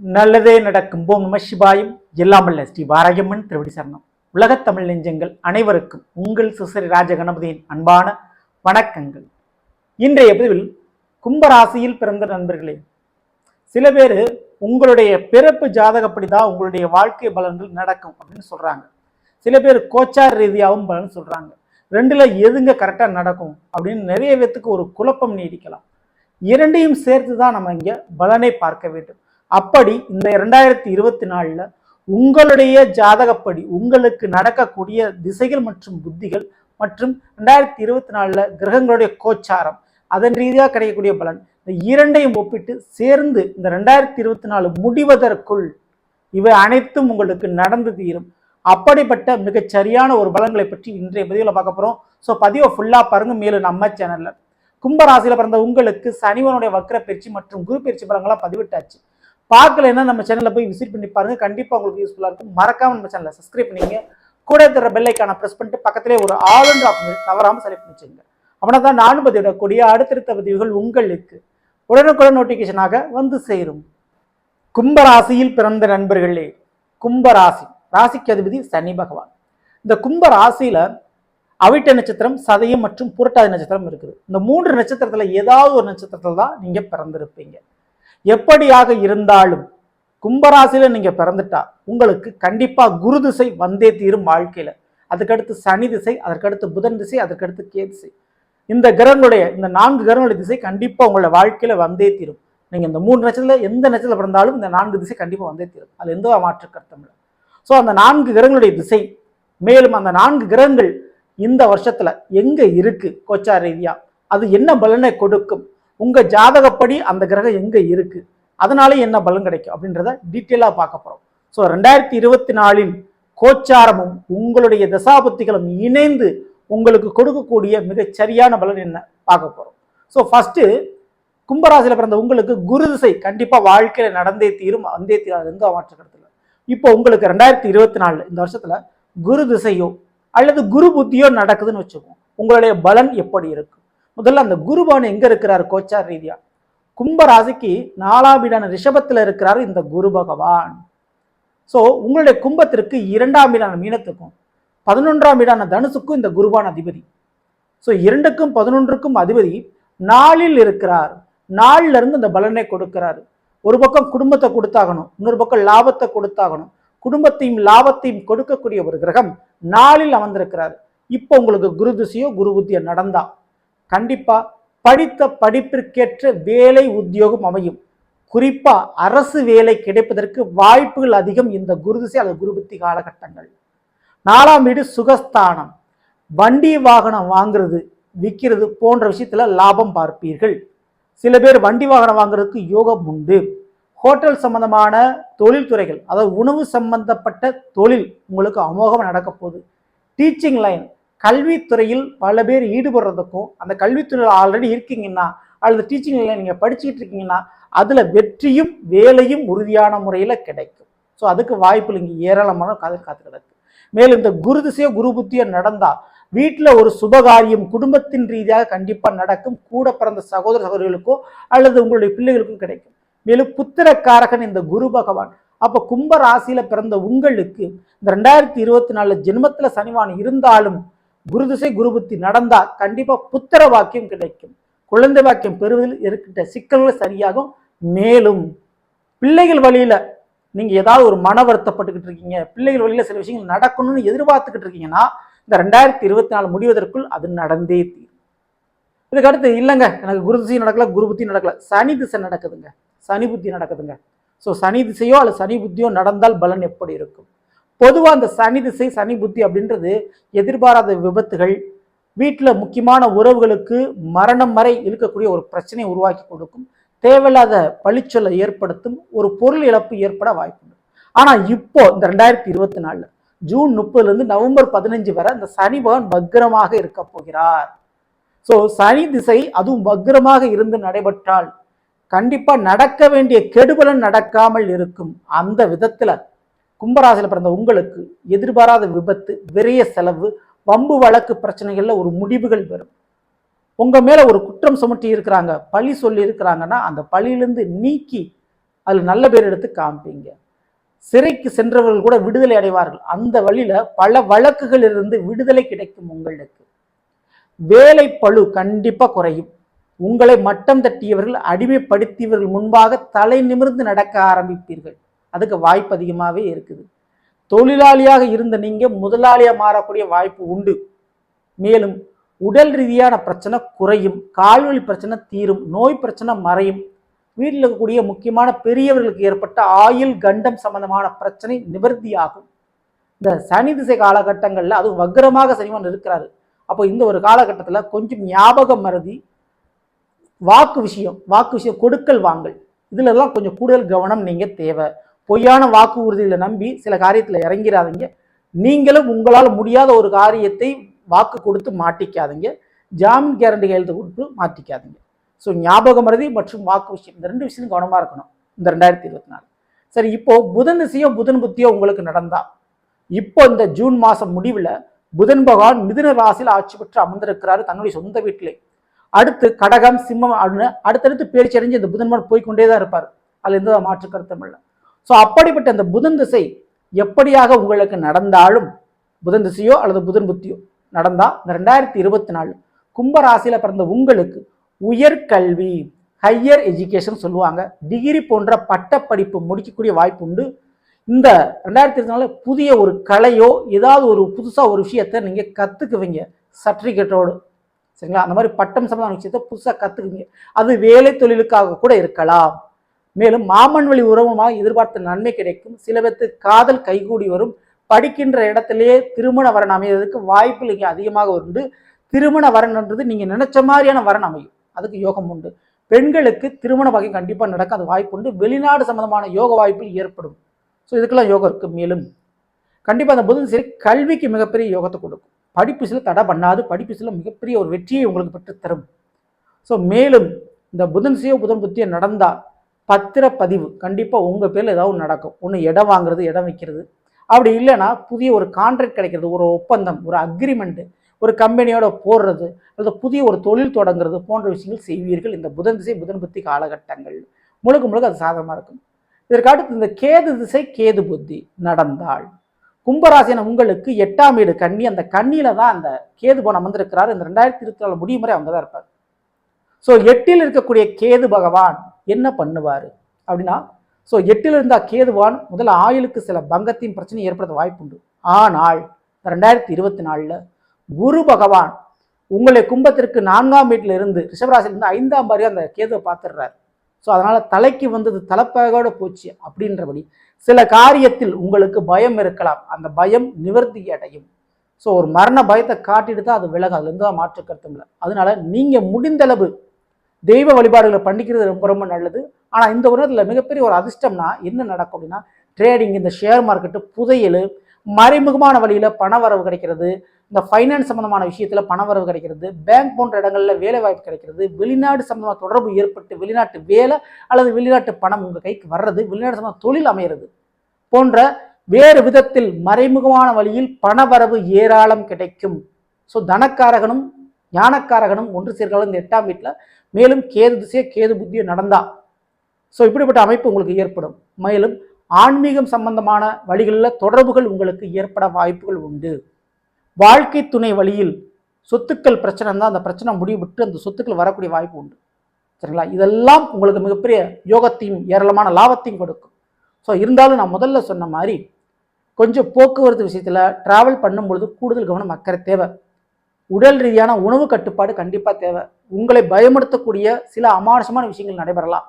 நல்லதே நடக்கும். போம் நம சிவாயும். எல்லாமல்ல ஸ்ரீ வாராயம்மன் திருவடி சரணம் உலகத் தமிழ் நெஞ்சங்கள் அனைவருக்கும் உங்கள் சுசரி ராஜ கணபதியின் அன்பான வணக்கங்கள். இன்றைய பதிவில் கும்பராசியில் பிறந்த நண்பர்களே சில பேர் உங்களுடைய பிறப்பு ஜாதகப்படி தான் உங்களுடைய வாழ்க்கை பலன்கள் நடக்கும் அப்படின்னு சொல்கிறாங்க சில பேர் கோச்சார் ரீதியாகவும் பலன் சொல்கிறாங்க ரெண்டில் எதுங்க கரெக்டாக நடக்கும் அப்படின்னு நிறைய பேத்துக்கு ஒரு குழப்பம் நீடிக்கலாம். இரண்டையும் சேர்த்து தான் நம்ம இங்கே பலனை பார்க்க வேண்டும். அப்படி இந்த இரண்டாயிரத்தி இருபத்தி நாலில் உங்களுடைய ஜாதகப்படி உங்களுக்கு நடக்கக்கூடிய திசைகள் மற்றும் புத்திகள் மற்றும் ரெண்டாயிரத்தி இருபத்தி நாலில் கிரகங்களுடைய கோச்சாரம் அதன் ரீதியாக கிடைக்கக்கூடிய பலன் இந்த இரண்டையும் ஒப்பிட்டு சேர்ந்து இந்த ரெண்டாயிரத்தி இருபத்தி நாலு முடிவதற்குள் இவை அனைத்தும் உங்களுக்கு நடந்து தீரும். அப்படிப்பட்ட மிகச் சரியான ஒரு பலன்களை பற்றி இன்றைய பதிவில் பார்க்க போகிறோம் ஸோ பதிவை ஃபுல்லாக பாருங்கள் மேலும் நம்ம சேனலில் கும்பராசியில் பிறந்த உங்களுக்கு சனிவனுடைய வக்கர பயிற்சி மற்றும் குரு பயிற்சி பலங்களாக பதிவிட்டாச்சு. பார்க்கலைன்னா நம்ம சேனலில் போய் விசிட் பண்ணி பாருங்கள் கண்டிப்பாக உங்களுக்கு யூஸ்ஃபுல்லாக இருக்கும். மறக்காம நம்ம சேனலை சப்ஸ்கிரைப் பண்ணிங்க கூட தர பெல்லைக்கான ப்ரெஸ் பண்ணிட்டு பக்கத்திலே ஒரு ஆல் அண்ட் ஆப்ஷன் தவறாமல் செலக்ட் பண்ணிச்சுங்க அப்படின்னா தான் நானும் பதிவிடக்கூடிய அடுத்தடுத்த பதிவுகள் உங்களுக்கு உடனுக்குடன் நோட்டிஃபிகேஷனாக வந்து சேரும். கும்பராசியில் பிறந்த நண்பர்களே கும்பராசி. ராசிக்கு அதிபதி சனி பகவான். இந்த கும்பராசியில் அவிட்ட நட்சத்திரம் சதயம் மற்றும் புரட்டாதி நட்சத்திரம் இருக்குது. இந்த மூன்று நட்சத்திரத்தில் ஏதாவது ஒரு நட்சத்திரத்தில் தான் நீங்கள் பிறந்திருப்பீங்க. எப்படியாக இருந்தாலும் கும்பராசியில நீங்க பிறந்துட்டா உங்களுக்கு கண்டிப்பா குரு திசை வந்தே தீரும் வாழ்க்கையில. அதுக்கடுத்து சனி திசை அதற்கடுத்து புதன் திசை அதற்கடுத்து கே திசை. இந்த கிரகங்களுடைய இந்த நான்கு கிரகங்களுடைய திசை கண்டிப்பா உங்களோட வாழ்க்கையில வந்தே தீரும். நீங்க இந்த மூணு நட்சத்திரத்துல எந்த நட்சத்திரத்தில் பிறந்தாலும் இந்த நான்கு திசை கண்டிப்பா வந்தே தீரும். அது எந்த மாற்று கருத்தம் இல்லை. ஸோ அந்த நான்கு கிரகங்களுடைய திசை மேலும் அந்த நான்கு கிரகங்கள் இந்த வருஷத்துல எங்க இருக்கு கோச்சார் ரீதியா? அது என்ன பலனை கொடுக்கும்? உங்கள் ஜாதகப்படி அந்த கிரகம் எங்கே இருக்குது அதனால என்ன பலன் கிடைக்கும் அப்படின்றத டீட்டெயிலாக பார்க்க போகிறோம் ஸோ ரெண்டாயிரத்தி இருபத்தி நாலின் கோச்சாரமும் உங்களுடைய தசாபத்திகளும் இணைந்து உங்களுக்கு கொடுக்கக்கூடிய மிகச்சரியான பலன் என்ன பார்க்க போகிறோம் ஸோ ஃபஸ்ட்டு கும்பராசியில் பிறந்த உங்களுக்கு குரு திசை கண்டிப்பாக வாழ்க்கையில் நடந்தே தீரும் வந்தே தீராது எங்கே எந்த இப்போ உங்களுக்கு ரெண்டாயிரத்தி இருபத்தி நாலு இந்த வருஷத்தில் குரு திசையோ அல்லது குரு புத்தியோ நடக்குதுன்னு வச்சுக்கோங்க. உங்களுடைய பலன் எப்படி இருக்கும் முதல்ல அந்த குருபான் எங்க இருக்கிறார்? கோச்சார் ரீதியா. கும்பராசிக்கு நாலாம் வீடான ரிஷபத்தில் இருக்கிறார் இந்த குரு பகவான். ஸோ உங்களுடைய கும்பத்திற்கு இரண்டாம் வீடான மீனத்துக்கும் பதினொன்றாம் வீடான தனுசுக்கும் இந்த குருபான் அதிபதி. ஸோ இரண்டுக்கும் பதினொன்றுக்கும் அதிபதி நாளில் இருக்கிறார். நாளில் இருந்து இந்த பலனை கொடுக்கிறார். ஒரு பக்கம் குடும்பத்தை கொடுத்தாகணும் இன்னொரு பக்கம் லாபத்தை கொடுத்தாகணும். குடும்பத்தையும் லாபத்தையும் கொடுக்கக்கூடிய ஒரு கிரகம் நாளில் அமர்ந்திருக்கிறார். இப்போ உங்களுக்கு குரு திசையோ குரு புத்தியோ நடந்தா. கண்டிப்பாக படித்த படிப்பிற்கேற்ற வேலை உத்தியோகம் அமையும். குறிப்பாக அரசு வேலை கிடைப்பதற்கு வாய்ப்புகள் அதிகம் இந்த குருதிசை அல்லது குருபுத்தி காலகட்டங்கள். நாலாம் வீடு சுகஸ்தானம். வண்டி வாகனம் வாங்குறது விற்கிறது போன்ற விஷயத்தில் லாபம் பார்ப்பீர்கள். சில பேர் வண்டி வாகனம் வாங்குறதுக்கு யோகம் உண்டு. ஹோட்டல் சம்பந்தமான தொழில்துறைகள் அதாவது உணவு சம்பந்தப்பட்ட தொழில் உங்களுக்கு அமோகம் நடக்க போகுது. டீச்சிங் லைன் கல்வித்துறையில் பல பேர் ஈடுபடுறதுக்கும் அந்த கல்வித்துறையில் ஆல்ரெடி இருக்கீங்கன்னா அல்லது டீச்சிங்கில் நீங்கள் படிச்சுக்கிட்டு இருக்கீங்கன்னா அதில் வெற்றியும் வேலையும் உறுதியான முறையில் கிடைக்கும். ஸோ அதுக்கு வாய்ப்புகள் இங்கே ஏராளமான காதல் காத்து கிடக்கு. மேலும் இந்த குரு திசையோ குரு புத்தியோ நடந்தால் வீட்டில் ஒரு சுபகாரியம் குடும்பத்தின் ரீதியாக கண்டிப்பாக நடக்கும். கூட பிறந்த சகோதர சகோதரிகளுக்கோ அல்லது உங்களுடைய பிள்ளைகளுக்கும் கிடைக்கும். மேலும் புத்திரக்காரகன் இந்த குரு பகவான். அப்போ கும்ப ராசியில் பிறந்த உங்களுக்கு இந்த ரெண்டாயிரத்தி இருபத்தி நாலு ஜென்மத்தில் சனிவான் இருந்தாலும் குரு திசை குரு புத்தி நடந்தா புத்திர வாக்கியம் கிடைக்கும். குழந்தை வாக்கியம் பெறுவதில் இருக்கின்ற சிக்கல்கள் சரியாகும். மேலும் பிள்ளைகள் வழியில் நீங்கள் ஏதாவது ஒரு மன வருத்தப்பட்டுக்கிட்டு இருக்கீங்க பிள்ளைகள் வழியில் சில விஷயங்கள் நடக்கணும்னு எதிர்பார்த்துக்கிட்டு இருக்கீங்கன்னா இந்த ரெண்டாயிரத்தி இருபத்தி நாலு முடிவதற்குள் அது நடந்தே தீரும். இதுக்கு அடுத்து இல்லைங்க எனக்கு குரு திசை நடக்கல குரு புத்தி நடக்கல. சனி திசை நடக்குதுங்க. சனி புத்தி நடக்குதுங்க. ஸோ சனி திசையோ அல்லது சனி புத்தியோ நடந்தால் பலன் எப்படி இருக்கும்? பொதுவாக அந்த சனி திசை சனி புத்தி அப்படின்றது எதிர்பாராத விபத்துகள் வீட்டில் முக்கியமான உறவுகளுக்கு மரணம் வரை இருக்கக்கூடிய ஒரு பிரச்சனையை உருவாக்கி கொடுக்கும். தேவையில்லாத பழிச்சொல்லை ஏற்படுத்தும் ஒரு பொருள் இழப்பு ஏற்பட வாய்ப்புண்டு ஆனால் இப்போ இந்த ரெண்டாயிரத்தி இருபத்தி நாலில் ஜூன் முப்பதுலேருந்து நவம்பர் பதினஞ்சு வரை அந்த சனி பகவான் வக்ரமாக இருக்க போகிறார். ஸோ சனி திசை அதுவும் வக்ரமாக இருந்து நடைபெற்றால் கண்டிப்பாக நடக்க வேண்டிய கெடுபலன் நடக்காமல் இருக்கும். அந்த விதத்தில் கும்பராசியில் பிறந்த உங்களுக்கு எதிர்பாராத விபத்து விரைய செலவு வம்பு வழக்கு பிரச்சனைகளில் ஒரு முடிவுகள் வரும். உங்கள் மேலே ஒரு குற்றம் சுமட்டி இருக்கிறாங்க பழி சொல்லி இருக்கிறாங்கன்னா அந்த பழியிலிருந்து நீக்கி அதில் நல்ல பேர் எடுத்து காமிப்பீங்க. சிறைக்கு சென்றவர்கள் கூட விடுதலை அடைவார்கள். அந்த வழியில் பல வழக்குகளிலிருந்து விடுதலை கிடைக்கும் உங்களுக்கு. வேலை பளு கண்டிப்பாக குறையும். உங்களை மட்டம் தட்டியவர்கள் அடிமைப்படுத்தியவர்கள் முன்பாக தலை நிமிர்ந்து நடக்க ஆரம்பிப்பீர்கள். அதுக்கு வாய்ப்பு அதிகமாகவே இருக்குது. தொழிலாளியாக இருந்த நீங்கள் முதலாளியாக மாறக்கூடிய வாய்ப்பு உண்டு. மேலும் உடல் ரீதியான பிரச்சனை குறையும் கால்வழி பிரச்சனை தீரும் நோய் பிரச்சனை மறையும். வீட்டில் இருக்கக்கூடிய முக்கியமான பெரியவர்களுக்கு ஏற்பட்ட ஆயுள் கண்டம் சம்பந்தமான பிரச்சனை நிவர்த்தியாகும். இந்த சனி திசை காலகட்டங்களில் அது வக்ரமாக சனிவன் இருக்கிறாரு. அப்போ இந்த ஒரு காலகட்டத்தில் கொஞ்சம் ஞாபகம் மறதி வாக்கு விஷயம் வாக்கு விஷயம் கொடுக்கல் வாங்கல். இதுலலாம் கொஞ்சம் கூடுதல் கவனம் நீங்கள் தேவை. பொய்யான வாக்கு உறுதிகளை நம்பி சில காரியத்தில் இறங்கிறாதீங்க நீங்களும் உங்களால் முடியாத ஒரு காரியத்தை வாக்கு கொடுத்து மாட்டிக்காதீங்க. ஜாமீன் கேரண்டி கையெழுத்து கொடுத்து மாட்டிக்காதீங்க. ஸோ ஞாபக மருதி மற்றும் வாக்கு விஷயம். இந்த ரெண்டு விஷயம் கவனமாக இருக்கணும். இந்த ரெண்டாயிரத்தி இருபத்தி நாலு. சரி இப்போ புதன் திசையோ புதன் புத்தியோ உங்களுக்கு நடந்தா? இப்போ இந்த ஜூன் மாதம் முடிவில் புதன் பகவான் மிதுன ராசியில் ஆட்சி பெற்று அமர்ந்திருக்கிறாரு தன்னுடைய சொந்த வீட்டிலே. அடுத்து கடகம் சிம்மம் அப்படின்னு அடுத்தடுத்து பேச்சு அடைஞ்சு இந்த புதன்மன் போய்க்கொண்டே தான் இருப்பார். அதில் எந்த மாற்று கருத்தும் இல்லை. ஸோ அப்படிப்பட்ட அந்த புதன் திசை எப்படியாக உங்களுக்கு நடந்தாலும் புதன் திசையோ அல்லது புதன் புத்தியோ நடந்தால் இந்த ரெண்டாயிரத்தி இருபத்தி நாலு கும்பராசியில் பிறந்த உங்களுக்கு உயர்கல்வி ஹையர் எஜுகேஷன் சொல்லுவாங்க. டிகிரி போன்ற பட்டப்படிப்பு முடிக்கக்கூடிய வாய்ப்பு உண்டு. இந்த ரெண்டாயிரத்தி இருபத்தி நாலு புதிய ஒரு கலையோ ஏதாவது ஒரு புதுசாக ஒரு விஷயத்தை நீங்கள் கற்றுக்குவீங்க சர்டிஃபிகேட்டோடு சரிங்களா? அந்த மாதிரி பட்டம் சம்பந்தமான விஷயத்தை புதுசாக கற்றுக்குவீங்க அது வேலை தொழிலுக்காக கூட இருக்கலாம். மேலும் மாமன் வழி உறவுமாக எதிர்பார்த்த நன்மை கிடைக்கும். சில பேர்த்து காதல் கைகூடி வரும். படிக்கின்ற இடத்திலேயே திருமண வரன் அமைவதற்கு வாய்ப்புகள் இங்கே அதிகமாக உண்டு. திருமண வரன்ன்றது நீங்கள் நினைச்ச மாதிரியான வரன் அமையும். அதுக்கு யோகம் உண்டு. பெண்களுக்கு திருமண வகை கண்டிப்பாக நடக்க அது வாய்ப்பு உண்டு. வெளிநாடு சம்பந்தமான யோக வாய்ப்பில் ஏற்படும். ஸோ இதுக்கெல்லாம் யோகம் இருக்கு. மேலும் கண்டிப்பாக அந்த புதன் சரி கல்விக்கு மிகப்பெரிய யோகத்தை கொடுக்கும். படிப்பு சில தடை பண்ணாது. படிப்பு சில மிகப்பெரிய ஒரு வெற்றியை உங்களுக்கு பெற்று தரும் ஸோ மேலும் இந்த புதன் சிவ புதன் புத்தியை நடந்தால் பத்திரப்பதிவு. கண்டிப்பாக உங்கள் பேரில் ஏதாவது நடக்கும். ஒன்று இடம் வாங்குறது இடம் வைக்கிறது. அப்படி இல்லைன்னா புதிய ஒரு கான்ட்ராக்ட் கிடைக்கிறது ஒரு ஒப்பந்தம் ஒரு அக்ரிமெண்ட்டு ஒரு கம்பெனியோட போடுறது அல்லது புதிய ஒரு தொழில் தொடங்குறது போன்ற விஷயங்கள் செய்வீர்கள். இந்த புதன் திசை புதன் புத்தி காலகட்டங்கள். முழுக்க முழுக்க அது சாதகமாக இருக்கும். இதற்கடுத்து இந்த கேது திசை கேது புத்தி நடந்தால். கும்பராசின உங்களுக்கு எட்டாம் வீடு கன்னி அந்த கண்ணியில தான் அந்த கேது போன அமர்ந்திருக்கிறார். இந்த ரெண்டாயிரத்தி இருபத்தி நாலு முடியும் வரை அவங்க தான் இருப்பார். ஸோ எட்டில் இருக்கக்கூடிய கேது பகவான் என்ன பண்ணுவார்? அப்படின்னா ஸோ எட்டில் இருந்தால் கேதுவான் முதல்ல ஆயுளுக்கு சில பங்கத்தின் பிரச்சனை ஏற்படுத்த வாய்ப்புண்டு. ஆனால் ரெண்டாயிரத்தி இருபத்தி நாலில் குரு பகவான் உங்களை கும்பத்திற்கு நான்காம் வீட்டில் இருந்து ரிஷபராசிலிருந்து ஐந்தாம் பாரி அந்த கேதுவை பார்த்துடுறாரு. ஸோ அதனால் தலைக்கு வந்தது தலைப்பகோட போச்சு அப்படின்றபடி சில காரியத்தில் உங்களுக்கு பயம் இருக்கலாம். அந்த பயம் நிவர்த்தி அடையும். ஸோ ஒரு மரண பயத்தை காட்டிட்டு தான் அது விலகும். அதுலேருந்து தான் மாற்று கருத்தும் இல்லை அதனால நீங்கள் முடிந்தளவு தெய்வ வழிபாடுகளை பண்ணிக்கிறது ரொம்ப ரொம்ப நல்லது. ஆனால் இந்த உலகத்தில் மிகப்பெரிய ஒரு அதிர்ஷ்டம்னா என்ன நடக்கும் அப்படின்னா ட்ரேடிங் இந்த ஷேர் மார்க்கெட்டு புதையல் மறைமுகமான வழியில் பண வரவு கிடைக்கிறது இந்த ஃபைனான்ஸ் சம்மந்தமான விஷயத்தில் பணவரவு கிடைக்கிறது பேங்க் போன்ற இடங்களில் வேலை வாய்ப்பு கிடைக்கிறது வெளிநாடு சம்பந்தமாக தொடர்பு ஏற்பட்டு வெளிநாட்டு வேலை அல்லது வெளிநாட்டு பணம் உங்கள் கைக்கு வர்றது வெளிநாடு சம்பந்தமாக தொழில் அமைகிறது போன்ற வேறு விதத்தில் மறைமுகமான வழியில் பணவரவு ஏராளம் கிடைக்கும். ஸோ தனக்காரகனும் ஞானக்காரகனும் ஒன்று சேர்க்கலாம் இந்த எட்டாம் வீட்டில். மேலும் கேது திசையை கேது புத்தியோ நடந்தா. ஸோ இப்படிப்பட்ட அமைப்பு உங்களுக்கு ஏற்படும். மேலும் ஆன்மீகம் சம்பந்தமான வழிகளில் தொடர்புகள் உங்களுக்கு ஏற்பட வாய்ப்புகள் உண்டு. வாழ்க்கை துணை வழியில் சொத்துக்கள் பிரச்சனை தான் அந்த பிரச்சனை முடிவுட்டு அந்த சொத்துக்கள் வரக்கூடிய வாய்ப்பு உண்டு. சரிங்களா? இதெல்லாம் உங்களுக்கு மிகப்பெரிய யோகத்தையும் ஏராளமான லாபத்தையும் கொடுக்கும். ஸோ இருந்தாலும் நான் முதல்ல சொன்ன மாதிரி கொஞ்சம் போக்குவரத்து விஷயத்தில் ட்ராவல் பண்ணும்பொழுது கூடுதல் கவனம் அக்கறை தேவை. உடல் ரீதியான உணவு கட்டுப்பாடு கண்டிப்பாக தேவை. உங்களை பயமுடுத்தக்கூடிய சில அமானுஷமான விஷயங்கள் நடைபெறலாம்.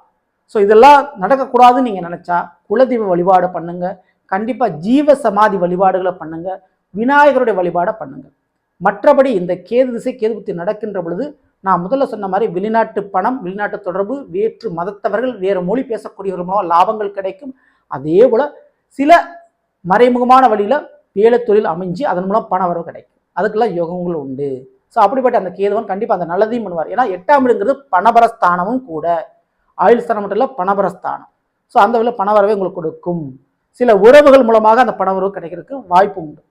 ஸோ இதெல்லாம் நடக்கக்கூடாதுன்னு நீங்கள் நினச்சா குலதெய்வ வழிபாடு பண்ணுங்கள் கண்டிப்பாக ஜீவ சமாதி வழிபாடுகளை பண்ணுங்கள் விநாயகருடைய வழிபாடை பண்ணுங்கள் மற்றபடி இந்த கேது திசை கேது புத்தி நடக்கின்ற பொழுது நான் முதல்ல சொன்ன மாதிரி வெளிநாட்டு பணம் வெளிநாட்டு தொடர்பு வேற்று மதத்தவர்கள் வேறு மொழி பேசக்கூடியவர்கள் மூலம் லாபங்கள் கிடைக்கும். அதே போல் சில மறைமுகமான வழியில் வேலை தொழில் அமைஞ்சு அதன் மூலம் பண வரவு கிடைக்கும். அதுக்கெல்லாம் யோகங்கள் உண்டு. ஸோ அப்படிப்பட்ட அந்த கேதுவன் கண்டிப்பாக அந்த நல்லதையும் பண்ணுவார். ஏன்னா எட்டாம் இடங்கிறது பணபரஸ்தானமும் கூட. ஆயுள் ஸ்தானம் மட்டும் இல்லை பணபரஸ்தானம். ஸோ அந்த வகையில் பணவரவே உங்களுக்கு கொடுக்கும். சில உறவுகள் மூலமாக அந்த பணவரவு கிடைக்கிறதுக்கு வாய்ப்பு உண்டு.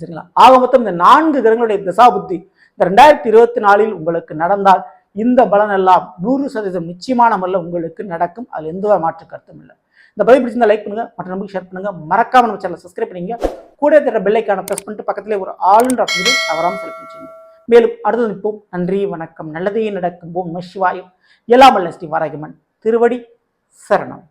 சரிங்களா? ஆக மொத்தம் இந்த நான்கு கிரகங்களுடைய திசா புத்தி இந்த ரெண்டாயிரத்தி இருபத்தி நாலில் உங்களுக்கு நடந்தால் இந்த பலன் எல்லாம் நூறு சதவீதம் நிச்சயமான முறையில் உங்களுக்கு நடக்கும். அதில் எந்த மாற்று கருத்தும் இல்லை. இந்த பதிவு பிடிச்சிருந்தா லைக் பண்ணுங்க மற்ற நம்பிக்கை ஷேர் பண்ணுங்க. மறக்காம நம்ம சேனலை சப்ஸ்கிரைப் பண்ணிங்க. கூட தர பெல்லைக்கான ப்ரெஸ் பண்ணிட்டு பக்கத்திலே ஒரு ஆளுன்ற ஆப்ஷன் தவறாமல் செலக்ட் பண்ணிச்சுங்க மேலும் அடுத்தது நிற்போம். நன்றி வணக்கம். நல்லதே நடக்கும் போம் நம சிவாயம். எல்லாம் வல்ல ஸ்ரீ வாராகிமன். திருவடி சரணம்.